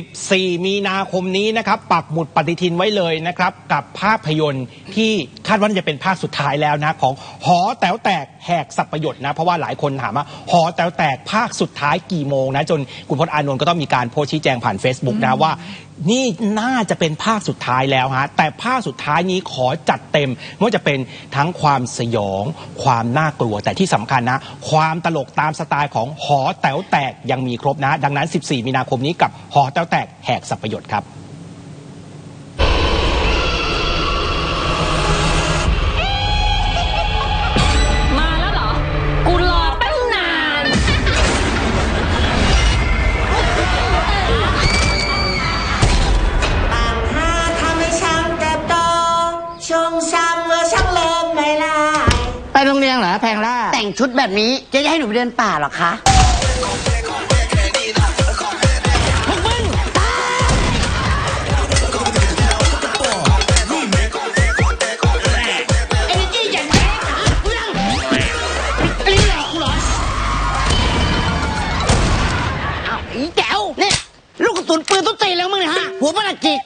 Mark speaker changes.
Speaker 1: 14 มีนาคมนี้นะครับปักหมุดปฏิทินไว้เลยนะครับกับภาพยนตร์ที่าดว่าน่าจะเป็นภาคสุดท้ายแล้วนะของหอแต๋วแตกแหกสับประโยชน์นะเพราะว่าหลายคนถามว่าหอแต๋วแตกภาคสุดท้ายกี่โมงนะจนคุณพจน์อานนท์ก็ต้องมีการโพสชี้แจงผ่าน Facebook นะว่า นี่น่าจะเป็นภาคสุดท้ายแล้วฮะแต่ภาคสุดท้ายนี้ขอจัดเต็มไม่ว่าจะเป็นทั้งความสยอง ความน่ากลัวแต่ที่สำคัญนะ ความตลกตามสไตล์ของหอแต๋วแตกยังมีครบนะ ดังนั้น 14 มีนาคมนี้กับหอแต๋วแตกแหกสับประโยชน์ครับ
Speaker 2: โรงเรียนเหรอแพงล่า
Speaker 3: แต่งชุดแบบนี้เจะจะให้หนูไปเดินป่าเหรอคะ
Speaker 2: ไอ้นิกกี้อย่างแท้หาเรื่องไอ้นี่หลอกกูเหรออ้าวไอ้แก้วนี่ลูกกระสุนปืนต้นตีนแล้วมึงเนี่ยฮะหัวมันอะจิก